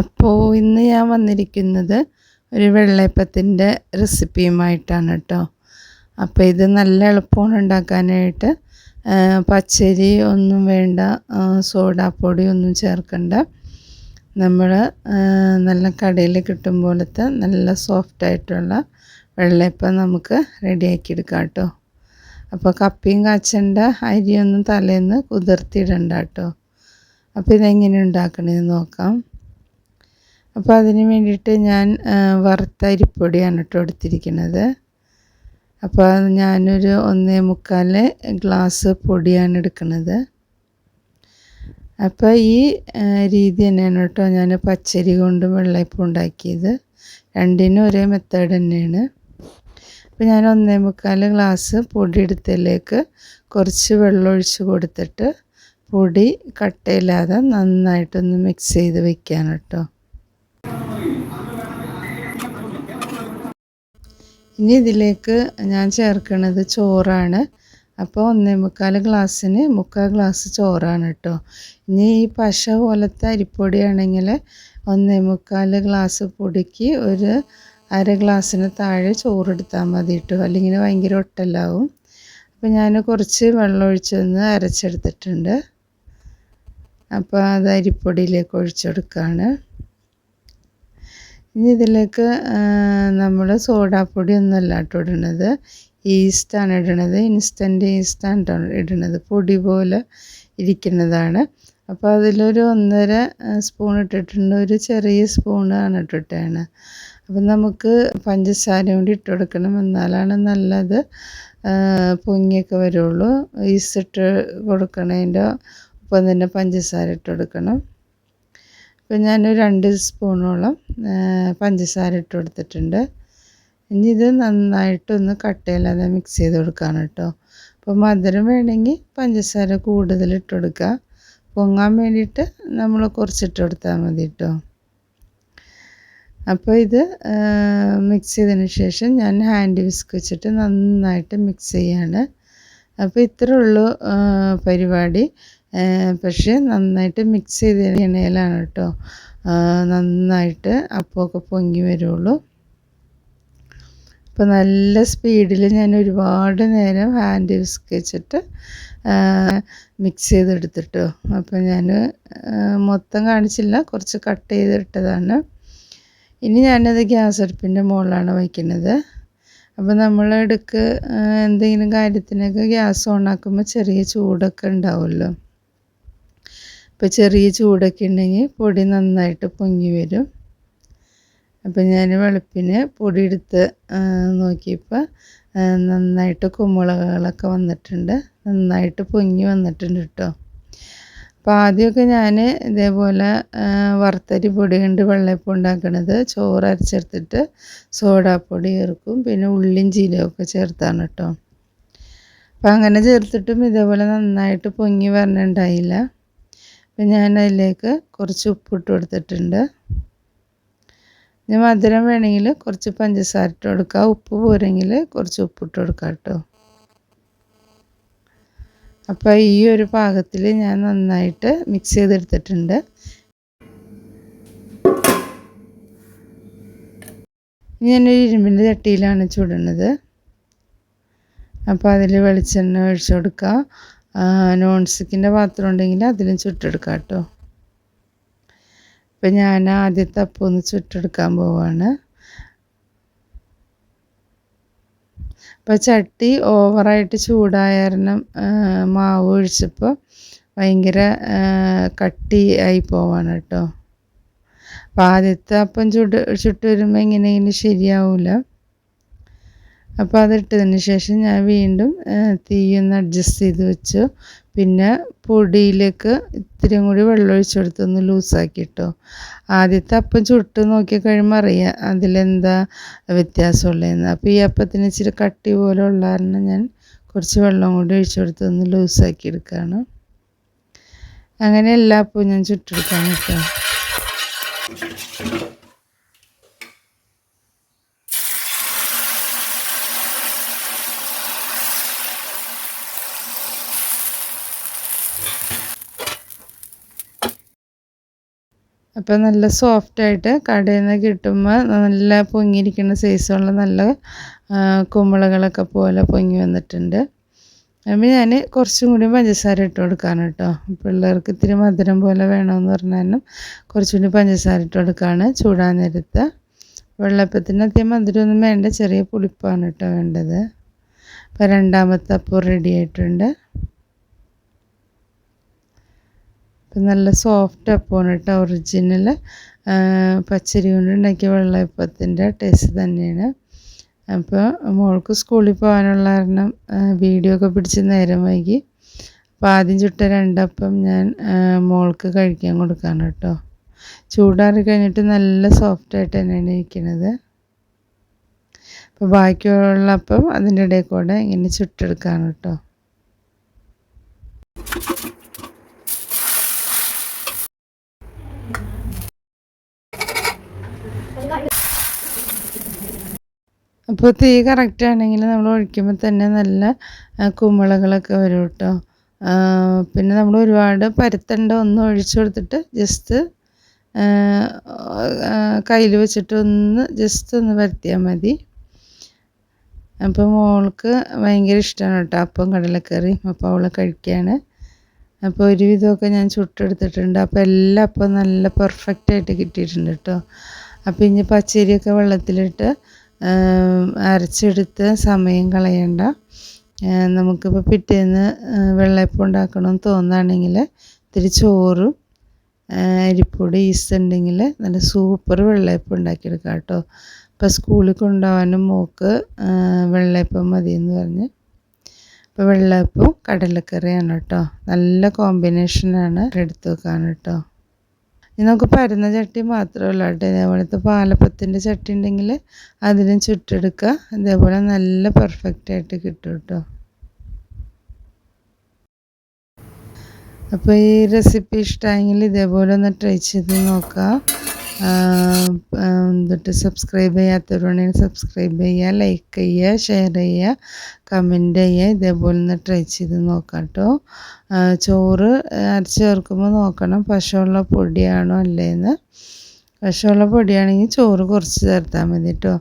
അപ്പോൾ ഇന്ന് ഞാൻ വന്നിരിക്കുന്നത് ഒരു വെള്ളയപ്പത്തിന്റെ റെസിപ്പിയുമായിട്ടാണ് കേട്ടോ. അപ്പോൾ ഇത് നല്ല എളുപ്പമാണ് ഉണ്ടാക്കാനായിട്ട്. പച്ചരി ഒന്നും വേണ്ട സോഡാപ്പൊടി ഒന്നും ചേർക്കണ്ട. നമ്മൾ നല്ല കടയിൽ കിട്ടും പോലത്തെ നല്ല സോഫ്റ്റ് ആയിട്ടുള്ള വെള്ളയപ്പം നമുക്ക് റെഡിയാക്കി എടുക്കാം കേട്ടോ. അപ്പോൾ കപ്പിയും കാച്ചണ്ട അരിയൊന്നും തലേന്ന് കുതിർത്തിടണ്ട കേട്ടോ. അപ്പോൾ ഇതെങ്ങനെ ഉണ്ടാക്കണമെന്ന് നോക്കാം. അപ്പോൾ അതിന് വേണ്ടിയിട്ട് ഞാൻ വറുത്ത അരിപ്പൊടിയാണ് കേട്ടോ എടുത്തിരിക്കുന്നത്. അപ്പോൾ ഞാനൊരു ഒന്നേ മുക്കാൽ ഗ്ലാസ് പൊടിയാണ് എടുക്കുന്നത്. അപ്പോൾ ഈ രീതി തന്നെയാണ് കേട്ടോ ഞാൻ പച്ചരി കൊണ്ട് വെള്ളയപ്പം ഉണ്ടാക്കിയത്. രണ്ടിനും ഒരേ മെത്തേഡ് തന്നെയാണ്. അപ്പോൾ ഞാൻ ഒന്നേ മുക്കാൽ ഗ്ലാസ് പൊടി എടുത്തതിലേക്ക് കുറച്ച് വെള്ളം ഒഴിച്ച് കൊടുത്തിട്ട് പൊടി കട്ടയില്ലാതെ നന്നായിട്ടൊന്ന് മിക്സ് ചെയ്ത് വെക്കാൻ കേട്ടോ. ഇനി ഇതിലേക്ക് ഞാൻ ചേർക്കുന്നത് ചോറാണ്. അപ്പോൾ ഒന്നേ മുക്കാൽ ഗ്ലാസ്സിന് മുക്കാൽ ഗ്ലാസ് ചോറാണ് കേട്ടോ. ഇനി ഈ പശ പോലത്തെ അരിപ്പൊടിയാണെങ്കിൽ ഒന്നേ മുക്കാൽ ഗ്ലാസ് പൊടിക്ക് ഒരു അര ഗ്ലാസ്സിന് താഴെ ചോറെടുത്താൽ മതി കേട്ടോ. അല്ലെങ്കിൽ ഭയങ്കര ഒട്ടലാവും. അപ്പോൾ ഞാൻ കുറച്ച് വെള്ളം ഒഴിച്ചൊന്ന് അരച്ചെടുത്തിട്ടുണ്ട്. അപ്പോൾ അത് അരിപ്പൊടിയിലേക്ക് ഒഴിച്ചെടുക്കുകയാണ് ഇനി ഇതിലേക്ക് നമ്മൾ സോഡാപ്പൊടി ഒന്നുമല്ല കേട്ടോ ഇടണത്. ഈസ്റ്റാണ് ഇടണത്. ഇൻസ്റ്റന്റ് ഈസ്റ്റാണ് ഇടണത്. പൊടി പോലെ ഇരിക്കുന്നതാണ്. അപ്പോൾ അതിലൊരു ഒന്നര സ്പൂൺ ഇട്ടിട്ടുണ്ട്. ഒരു ചെറിയ സ്പൂണാണ് ഇട്ടിട്ടാണ് അപ്പം നമുക്ക് പഞ്ചസാര കൂടി ഇട്ട് കൊടുക്കണം. എന്നാലാണ് നല്ലത് പൊങ്ങിയൊക്കെ വരുള്ളൂ. ഈസ്റ്റ് ഇട്ട് കൊടുക്കണതിന്റെ ഒപ്പം തന്നെ പഞ്ചസാര ഇട്ട് കൊടുക്കണം. അപ്പോൾ ഞാൻ രണ്ട് സ്പൂണോളം പഞ്ചസാര ഇട്ട് കൊടുത്തിട്ടുണ്ട്. ഇനി ഇത് നന്നായിട്ടൊന്ന് കട്ടയില്ലാതെ മിക്സ് ചെയ്ത് കൊടുക്കാണ് കേട്ടോ. അപ്പോൾ മധുരം വേണമെങ്കിൽ പഞ്ചസാര കൂടുതൽ ഇട്ട് കൊടുക്കുക. പൊങ്ങാൻ വേണ്ടിയിട്ട് നമ്മൾ കുറച്ചിട്ട് കൊടുത്താൽ മതി കേട്ടോ. അപ്പോൾ ഇത് മിക്സ് ചെയ്തതിന് ശേഷം ഞാൻ ഹാൻഡ് വിസ്ക് വെച്ചിട്ട് നന്നായിട്ട് മിക്സ് ചെയ്യാണ്. അപ്പോൾ ഇത്രേ ഉള്ളൂ പരിപാടി. പക്ഷേ നന്നായിട്ട് മിക്സ് ചെയ്ത എണ്ണയിലാണ് കേട്ടോ. നന്നായിട്ട് അപ്പമൊക്കെ പൊങ്ങി വരുള്ളൂ. അപ്പോൾ നല്ല സ്പീഡിൽ ഞാൻ ഒരുപാട് നേരം ഹാൻഡ് വിസ്ക് വെച്ചിട്ട് മിക്സ് ചെയ്തെടുത്തിട്ടോ. അപ്പോൾ ഞാൻ മൊത്തം കാണിച്ചില്ല കുറച്ച് കട്ട് ചെയ്തിട്ടതാണ്. ഇനി ഞാനത് ഗ്യാസ് അടുപ്പിന്റെ മുകളിലാണ് വയ്ക്കുന്നത്. അപ്പോൾ നമ്മൾ എടുക്ക് എന്തെങ്കിലും കാര്യത്തിനൊക്കെ ഗ്യാസ് ഓണാക്കുമ്പോൾ ചെറിയ ചൂടൊക്കെ ഉണ്ടാവുമല്ലോ. അപ്പോൾ ചെറിയ ചൂടൊക്കെ ഉണ്ടെങ്കിൽ പൊടി നന്നായിട്ട് പൊങ്ങി വരും. അപ്പോൾ ഞാൻ വെളുപ്പിന് പൊടി എടുത്ത് നോക്കിയപ്പോൾ നന്നായിട്ട് കുമ്പളകളൊക്കെ വന്നിട്ടുണ്ട്. നന്നായിട്ട് പൊങ്ങി വന്നിട്ടുണ്ട് കേട്ടോ അപ്പോൾ ആദ്യമൊക്കെ ഞാൻ ഇതേപോലെ വറുത്തരി പൊടി കൊണ്ട് വെള്ളയപ്പം ഉണ്ടാക്കണത് ചോറ് അരച്ചെടുത്തിട്ട് സോഡാപ്പൊടി ചേർക്കും പിന്നെ ഉള്ളിയും ജീരകമൊക്കെ ചേർത്താണ് കേട്ടോ അപ്പോൾ അങ്ങനെ ചേർത്തിട്ടും ഇതേപോലെ നന്നായിട്ട് പൊങ്ങി വരണുണ്ടായില്ല. അപ്പം ഞാൻ അതിലേക്ക് കുറച്ച് ഉപ്പിട്ട് കൊടുത്തിട്ടുണ്ട്. ഇനി മധുരം വേണമെങ്കിൽ കുറച്ച് പഞ്ചസാര ഇട്ട് കൊടുക്കുക ഉപ്പ് പോരെങ്കിൽ കുറച്ച് ഉപ്പിട്ട് കൊടുക്കാം കേട്ടോ. അപ്പോൾ ഈ ഒരു പാകത്തിൽ ഞാൻ നന്നായിട്ട് മിക്സ് ചെയ്തെടുത്തിട്ടുണ്ട്. ഞാനൊരു ഇരുമ്പിന്റെ ചട്ടിയിലാണ് ചുടുന്നത്. അപ്പോൾ അതിൽ വെളിച്ചെണ്ണ ഒഴിച്ചു കൊടുക്കുക നോൺ സ്റ്റിക്കിന്റെ പാത്രം ഉണ്ടെങ്കിൽ അതിലും ചുട്ടെടുക്കാം കേട്ടോ. അപ്പം ഞാൻ ആദ്യത്തെ അപ്പം ഒന്ന് ചുട്ടെടുക്കാൻ പോവാണ്. അപ്പോൾ ചട്ടി ഓവറായിട്ട് ചൂടായ കാരണം മാവ് ഒഴിച്ചപ്പോൾ ഭയങ്കര കട്ടി ആയി പോവാണ് കേട്ടോ. അപ്പോൾ ആദ്യത്തെ അപ്പം ചുട്ട് ചുട്ട് വരുമ്പോൾ എങ്ങനെയെങ്കിലും ശരിയാവില്ല അപ്പോൾ അതിട്ടതിന് ശേഷം ഞാൻ വീണ്ടും തീയൊന്ന് അഡ്ജസ്റ്റ് ചെയ്ത് വെച്ചു. പിന്നെ പൊടിയിലേക്ക് ഇത്തിരിയും കൂടി വെള്ളം ഒഴിച്ച് കൊടുത്ത് ഒന്ന് ലൂസാക്കി ഇട്ടോ. ആദ്യത്തെ അപ്പം ചുട്ട് നോക്കി കഴിയുമ്പോൾ അറിയാം അതിലെന്താ വ്യത്യാസമുള്ളതെന്ന് അപ്പോൾ ഈ അപ്പത്തിന് ഇച്ചിരി കട്ടി പോലെ ഉള്ള കാരണം ഞാൻ കുറച്ച് വെള്ളം കൂടി ഒഴിച്ചു കൊടുത്ത് ഒന്ന് ലൂസാക്കി എടുക്കുകയാണ് അങ്ങനെ എല്ലാ അപ്പവും ഞാൻ ചുട്ടെടുക്കാൻ കേട്ടോ. അപ്പോൾ നല്ല സോഫ്റ്റായിട്ട് കടയിൽ നിന്ന് കിട്ടുമ്പോൾ നല്ല പൊങ്ങിയിരിക്കുന്ന സൈസുള്ള നല്ല കുമ്പളകളൊക്കെ പോലെ പൊങ്ങി വന്നിട്ടുണ്ട്. അപ്പോൾ ഞാൻ കുറച്ചും കൂടി പഞ്ചസാര ഇട്ട് കൊടുക്കാണ് കേട്ടോ. പിള്ളേർക്ക് ഇത്തിരി മധുരം പോലെ വേണമെന്ന് പറഞ്ഞാലും കുറച്ചുകൂടി പഞ്ചസാര ഇട്ട് കൊടുക്കുകയാണ് ചൂടാൻ നേരത്ത്. വെള്ളപ്പത്തിന് അധികം മധുരമൊന്നും വേണ്ട ചെറിയ പുളിപ്പാണ് കേട്ടോ വേണ്ടത്. അപ്പോൾ രണ്ടാമത്തെ അപ്പം റെഡി ആയിട്ടുണ്ട്. നല്ല സോഫ്റ്റ് അപ്പമാണ് കേട്ടോ ഒറിജിനൽ പച്ചരി കൊണ്ട് ഉണ്ടാക്കിയ വെള്ളയപ്പത്തിന്റെ ടേസ്റ്റ് തന്നെയാണ്. അപ്പോൾ മോൾക്ക് സ്കൂളിൽ പോകാനുള്ള കാരണം വീഡിയോ ഒക്കെ പിടിച്ച് നേരം വൈകി. അപ്പം ആദ്യം ചുട്ട രണ്ടപ്പം ഞാൻ മോൾക്ക് കഴിക്കാൻ കൊടുക്കാണ് കേട്ടോ ചൂടാറി കഴിഞ്ഞിട്ട് നല്ല സോഫ്റ്റായിട്ട് തന്നെയാണ് ഇരിക്കുന്നത് അപ്പോൾ ബാക്കിയുള്ള അപ്പം അതിന്റെ ഇടയിൽ കൂടെ ഇങ്ങനെ ചുട്ടെടുക്കാണ് കേട്ടോ അപ്പോൾ തീ കറക്റ്റ് ആണെങ്കിൽ നമ്മൾ ഒഴിക്കുമ്പോൾ തന്നെ നല്ല കുമ്പളകളൊക്കെ വരും കേട്ടോ പിന്നെ നമ്മൾ ഒരുപാട് പരത്തണ്ട ഒന്ന് ഒഴിച്ചു കൊടുത്തിട്ട് ജസ്റ്റ് കയ്യിൽ വെച്ചിട്ട് ഒന്ന് ജസ്റ്റ് ഒന്ന് പരത്തിയാൽ മതി. അപ്പോൾ മോൾക്ക് ഭയങ്കര ഇഷ്ടമാണ് കേട്ടോ അപ്പം കടലക്കറി അപ്പം അവൾ കഴിക്കുകയാണ് അപ്പോൾ ഒരുവിധമൊക്കെ ഞാൻ ചുട്ടെടുത്തിട്ടുണ്ട്. അപ്പോൾ എല്ലാം അപ്പം നല്ല പെർഫെക്റ്റ് ആയിട്ട് കിട്ടിയിട്ടുണ്ട് കേട്ടോ അപ്പോൾ ഇനി പച്ചരിയൊക്കെ വെള്ളത്തിലിട്ട് അരച്ചെടുത്ത് സമയം കളയണ്ട. നമുക്കിപ്പോൾ പിറ്റേന്ന് വെള്ളയപ്പം ഉണ്ടാക്കണമെന്ന് തോന്നുകയാണെങ്കിൽ ഇത്തിരി ചോറും അരിപ്പൊടി ഈസ്റ്റ് ഉണ്ടെങ്കിൽ നല്ല സൂപ്പർ വെള്ളയപ്പം ഉണ്ടാക്കിയെടുക്കാം കേട്ടോ. ഇപ്പോൾ സ്കൂളിൽ കൊണ്ടുപോകാനും മോക്ക് വെള്ളയപ്പം മതി എന്ന് പറഞ്ഞ്. അപ്പോൾ വെള്ളയപ്പവും കടലക്കറിയാണ് കേട്ടോ. നല്ല കോമ്പിനേഷനാണ് എടുത്ത് വെക്കാൻ കേട്ടോ. നമുക്ക് പരന്ന ചട്ടി മാത്രമേ ഉള്ളൂ കേട്ടോ. ഇതേപോലത്തെ പാലപ്പത്തിന്റെ ചട്ടി ഉണ്ടെങ്കിൽ അതിനും ചുട്ടെടുക്കുക. ഇതേപോലെ നല്ല പെർഫെക്റ്റ് ആയിട്ട് കിട്ടും കേട്ടോ. അപ്പോൾ ഈ റെസിപ്പി ഇഷ്ടമായെങ്കിൽ ഇതേപോലെ ഒന്ന് ട്രൈ ചെയ്ത് നോക്കാം എന്നിട്ട് സബ്സ്ക്രൈബ് ചെയ്യാത്തവരുണ്ടെങ്കിൽ സബ്സ്ക്രൈബ് ചെയ്യുക ലൈക്ക് ചെയ്യുക ഷെയർ ചെയ്യുക കമന്റ് ചെയ്യുക ഇതേപോലെ ഒന്ന് ട്രൈ ചെയ്ത് നോക്കാം കേട്ടോ ചോറ് അരച്ച് ചേർക്കുമ്പോൾ നോക്കണം. പശുള്ള പൊടിയാണോ അല്ലേന്ന്. പശുള്ള പൊടിയാണെങ്കിൽ ചോറ് കുറച്ച് ചേർത്താൽ മതി കേട്ടോ